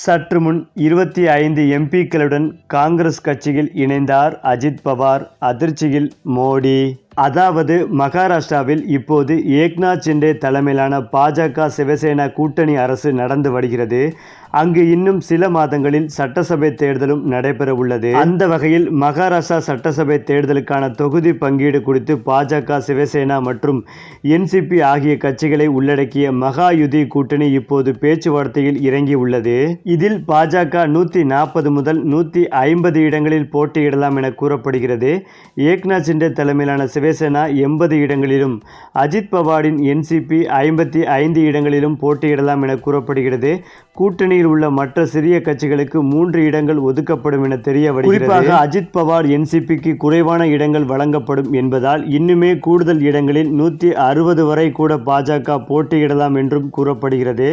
சற்று முன் இருபத்தி ஐந்து எம்பிக்களுடன் காங்கிரஸ் கட்சியில் இணைந்தார் அஜித் பவார் அதிர்ச்சியில் மோடி. அதாவது மகாராஷ்டிராவில் இப்போது ஏக்நாத் சிண்டே தலைமையிலான பாஜக சிவசேனா கூட்டணி அரசு நடந்து வருகிறது. அங்கு இன்னும் சில மாதங்களில் சட்டசபை தேர்தலும் நடைபெற உள்ளது. அந்த வகையில் மகாராஷ்டிரா சட்டசபை தேர்தலுக்கான தொகுதி பங்கீடு குறித்து பாஜக சிவசேனா மற்றும் என்சிபி ஆகிய கட்சிகளை உள்ளடக்கிய மகாயுதி கூட்டணி இப்போது பேச்சுவார்த்தையில் இறங்கியுள்ளது இதில் பாஜக நூற்றி நாற்பது முதல் நூற்றி ஐம்பது இடங்களில் போட்டியிடலாம் என கூறப்படுகிறது. ஏக்நாத் சிண்டே தலைமையிலான சிவசேனா எண்பது இடங்களிலும் அஜித் பவாரின் என்சிபி ஐம்பத்தி ஐந்து இடங்களிலும் போட்டியிடலாம் என கூறப்படுகிறது. கூட்டணியில் உள்ள மற்ற சிறிய கட்சிகளுக்கு மூன்று இடங்கள் ஒதுக்கப்படும் என தெரிய வருகிறது. குறிப்பாக அஜித் பவார் என்சிபிக்கு குறைவான இடங்கள் வழங்கப்படும் என்பதால் இன்னுமே கூடுதல் இடங்களில் நூற்றி அறுபது வரை கூட பாஜக போட்டியிடலாம் என்றும் கூறப்படுகிறது.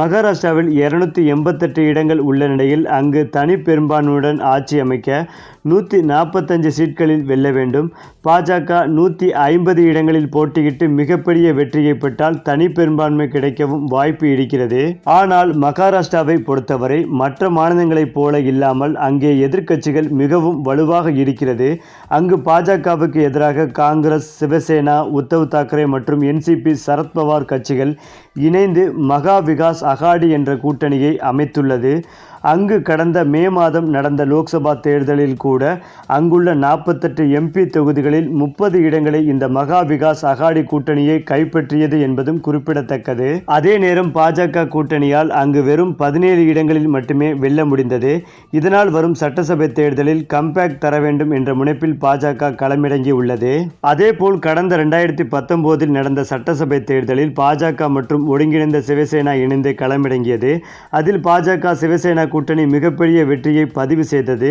மகாராஷ்டிராவில் இருநூத்தி எண்பத்தெட்டு இடங்கள் உள்ள நிலையில் அங்கு தனி பெரும்பான்மையுடன் ஆட்சி அமைக்க நூற்றி நாற்பத்தஞ்சு சீட்களில் வெல்ல வேண்டும். பாஜக நூற்றி ஐம்பது இடங்களில் போட்டியிட்டு மிகப்பெரிய வெற்றியை பெற்றால் தனி பெரும்பான்மை கிடைக்கவும் வாய்ப்பு இருக்கிறது. ஆனால் மகாராஷ்டிராவை பொறுத்தவரை மற்ற மாநிலங்களைப் போல இல்லாமல் அங்கே எதிர்க்கட்சிகள் மிகவும் வலுவாக இருக்கிறது. அங்கு பாஜகவுக்கு எதிராக காங்கிரஸ் சிவசேனா உத்தவ் தாக்கரே மற்றும் என்சிபி சரத்பவார் கட்சிகள் இணைந்து மகா விகாஸ் அகாடி என்ற கூட்டணியை அமைத்துள்ளது. அங்கு கடந்த மே மாதம் நடந்த லோக்சபா தேர்தலில் கூட அங்குள்ள நாற்பத்தெட்டு எம்பி தொகுதிகளில் முப்பது இடங்களை இந்த மகா விகாஸ் அகாடி கூட்டணியை கைப்பற்றியது என்பதும் குறிப்பிடத்தக்கது. அதே நேரம் பாஜக கூட்டணியால் அங்கு வெறும் பதினேழு இடங்களில் மட்டுமே வெல்ல முடிந்தது. இதனால் வரும் சட்டசபை தேர்தலில் கம்பேக் தர வேண்டும் என்ற முனைப்பில் பாஜக களமிறங்கியுள்ளது அதேபோல் கடந்த இரண்டாயிரத்தி பத்தொன்பதில் நடந்த சட்டசபை தேர்தலில் பாஜக மற்றும் ஒருங்கிணைந்த சிவசேனா இணைந்து களமிறங்கியது. அதில் பாஜக சிவசேனா கூட்டணி மிகப்பெரிய வெற்றியை பதிவு செய்தது.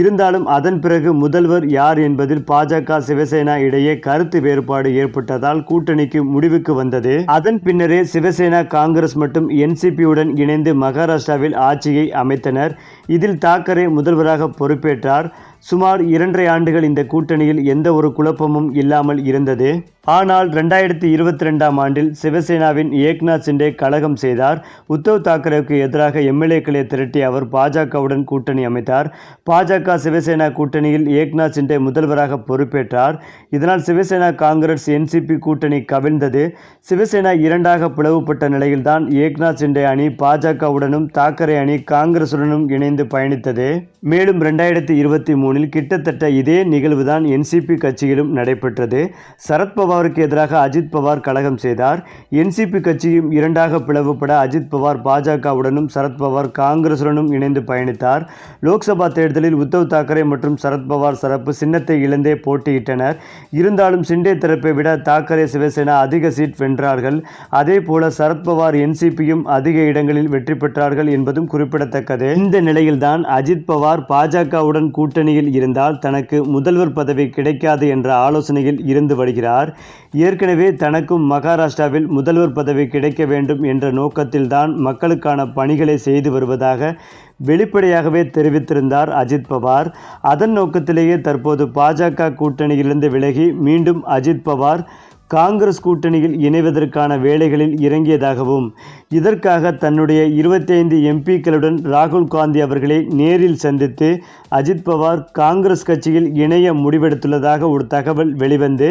இருந்தாலும் அதன் பிறகு முதல்வர் யார் என்பதில் பாஜக சிவசேனா இடையே கருத்து வேறுபாடு ஏற்பட்டதால் கூட்டணிக்கு முடிவுக்கு வந்தது. அதன் பின்னரே சிவசேனா காங்கிரஸ் மற்றும் என்சிபியுடன் இணைந்து மகாராஷ்டிராவில் ஆட்சியை அமைத்தனர். இதில் தாக்கரே முதல்வராக பொறுப்பேற்றார். சுமார் இரண்டரை ஆண்டுகள் இந்த கூட்டணியில் எந்த ஒரு குழப்பமும் இல்லாமல் இருந்தது. ஆனால் ரெண்டாயிரத்தி இருபத்தி ரெண்டாம் ஆண்டில் சிவசேனாவின் ஏக்நாத் சிண்டே கழகம் செய்தார். உத்தவ் தாக்கரேவுக்கு எதிராக எம்எல்ஏக்களை திரட்டி அவர் பாஜகவுடன் கூட்டணி அமைத்தார். பாஜக சிவசேனா கூட்டணியில் ஏக்நாத் சிண்டே முதல்வராக பொறுப்பேற்றார். இதனால் சிவசேனா காங்கிரஸ் என்சிபி கூட்டணி கவிழ்ந்தது. சிவசேனா இரண்டாக பிளவுபட்ட நிலையில்தான் ஏக்நாத் சிண்டே அணி பாஜகவுடனும் தாக்கரே அணி காங்கிரசுடனும் இணைந்து பயணித்தது. மேலும் ரெண்டாயிரத்தி இருபத்தி மூணு மூணில் கிட்டத்தட்ட இதே நிகழ்வுதான் என்சிபி கட்சியிலும் நடைபெற்றது. சரத்பவாருக்கு எதிராக அஜித் பவார் கழகம் செய்தார். என்சிபி கட்சியும் இரண்டாக பிளவுபட அஜித் பவார் பாஜகவுடனும் சரத்பவார் காங்கிரசுடனும் இணைந்து பயணித்தார். லோக்சபா தேர்தலில் உத்தவ் தாக்கரே மற்றும் சரத்பவார் சரப்பு சின்னத்தை இழந்தே போட்டியிட்டனர். இருந்தாலும் சிண்டே தரப்பை விட தாக்கரே சிவசேனா அதிக சீட் வென்றார்கள். அதேபோல சரத்பவார் என்சிபியும் அதிக இடங்களில் வெற்றி பெற்றார்கள் என்பதும் குறிப்பிடத்தக்கது. இந்த நிலையில்தான் அஜித் பவார் பாஜகவுடன் கூட்டணியில் இருந்தால் தனக்கு முதல்வர் பதவி கிடைக்காது என்ற ஆலோசனையில் இருந்து வருகிறார். ஏற்கனவே தனக்கும் மகாராஷ்டிராவில் முதல்வர் பதவி கிடைக்க வேண்டும் என்ற நோக்கத்தில்தான் மக்களுக்கான பணிகளை செய்து வருவதாக வெளிப்படையாகவே தெரிவித்திருந்தார் அஜித் பவார். அதன் நோக்கத்திலேயே தற்போது பாஜக கூட்டணியிலிருந்து விலகி மீண்டும் அஜித் பவார் காங்கிரஸ் கூட்டணியில் இணைவதற்கான வேலைகளில் இறங்கியதாகவும் இதற்காக தன்னுடைய இருபத்தைந்து எம்பிக்களுடன் ராகுல் காந்தி அவர்களை நேரில் சந்தித்து அஜித் பவார் காங்கிரஸ் கட்சியில் இணைய முடிவெடுத்துள்ளதாக ஒரு தகவல் வெளிவந்து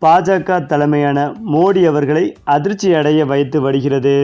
பாஜக தலைமையான மோடி அவர்களை அதிர்ச்சி அடைய வைத்து வருகிறது.